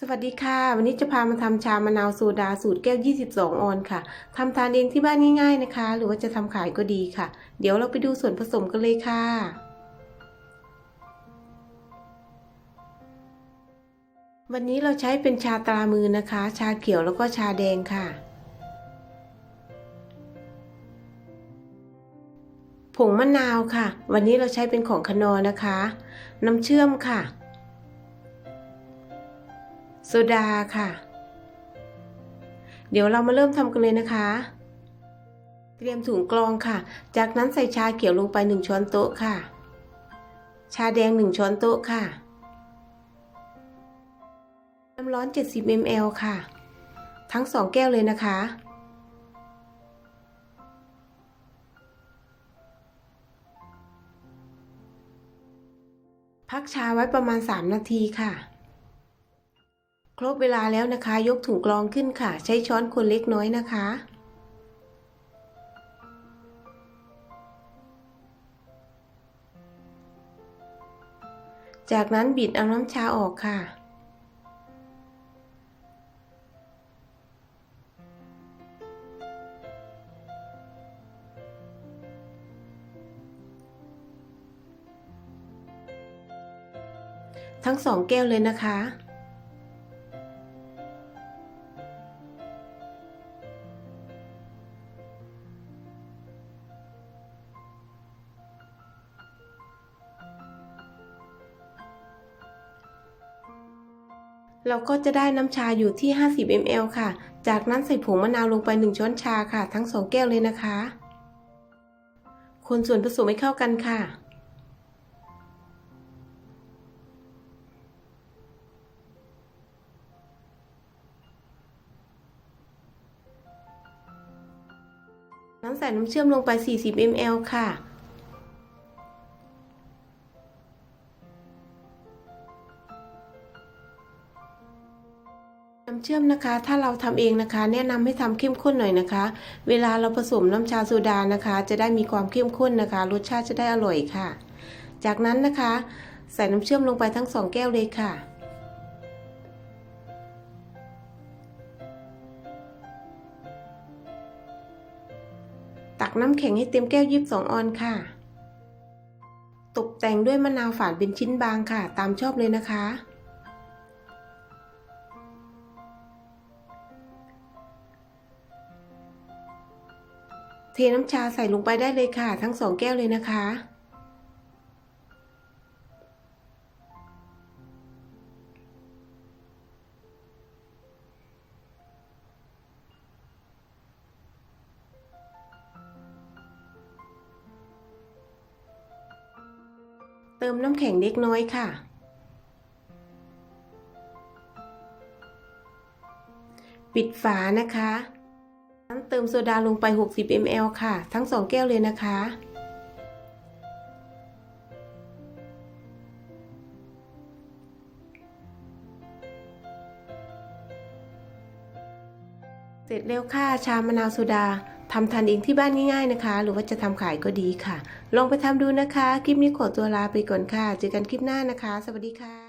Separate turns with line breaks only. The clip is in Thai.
สวัสดีค่ะ วันนี้จะพามาทำชามะนาวโซดาสูตรแก้ว 22 ออนค่ะทำทานเองที่บ้านง่าย ๆนะคะ หรือว่าจะทำขายก็ดีค่ะ เดี๋ยวเราไปดูส่วนผสมกันเลยค่ะ วันนี้เราใช้เป็นชาตรามือนะคะ ชาเขียวแล้วก็ชาแดงค่ะ ผงมะนาวค่ะ วันนี้เราใช้เป็นของคนอนะคะ น้ำเชื่อมค่ะ โซดาค่ะ เดี๋ยวเรามาเริ่มทำกันเลยนะคะ เตรียมถุงกรองค่ะ จากนั้นใส่ชาเขียวลงไป1ช้อนโต๊ะค่ะ ชาแดง1ช้อนโต๊ะค่ะ น้ำร้อน 70 ml ค่ะ ทั้ง2แก้วเลยนะคะพักชาไว้ประมาณ 3 นาทีค่ะ ครบเวลาแล้วนะคะ ยกถุงกรองขึ้นค่ะ ใช้ช้อนคนเล็กน้อยนะคะ จากนั้นบิดเอาน้ำชาออกค่ะทั้งสองแก้วเลยนะคะ เราก็จะได้น้ำชาอยู่ที่ 50 ml ค่ะ จากนั้นใส่ผงมะนาวลงไป 1 ช้อนชาค่ะ ทั้ง 2 แก้วเลยนะคะ คนส่วนผสมให้เข้ากันค่ะ นั้นใส่น้ำเชื่อมลงไป 40 ml ค่ะ น้ำเชื่อมนะคะ ถ้าเราทำเองนะคะ แนะนำให้ทำเข้มข้นหน่อยนะคะ เวลาเราผสมน้ำชาโซดานะคะ จะได้มีความเข้มข้นนะคะ รสชาติจะได้อร่อยค่ะ จากนั้นนะคะ ใส่น้ำเชื่อมลงไปทั้งสองแก้วเลยค่ะ ตักน้ำแข็งให้เต็มแก้วยีิบสองออนค่ะ ตกแต่งด้วยมะนาวฝานเป็นชิ้นบางค่ะ ตามชอบเลยนะคะ เทน้ำชาใส่ลงไปได้เลยค่ะ ทั้งสองแก้วเลยนะคะ เติมน้ำแข็งเล็กน้อยค่ะปิดฝานะคะ เติมโซดาลงไป 60 ml ค่ะ ทั้ง 2 แก้วเลยนะคะ เสร็จแล้วค่ะ ชามะนาวโซดาทำทานเองที่บ้านง่ายๆนะคะ หรือว่าจะทำขายก็ดีค่ะ ลองไปทำดูนะคะ คลิปนี้ขอตัวลาไปก่อนค่ะ เจอกันคลิปหน้านะคะ สวัสดีค่ะ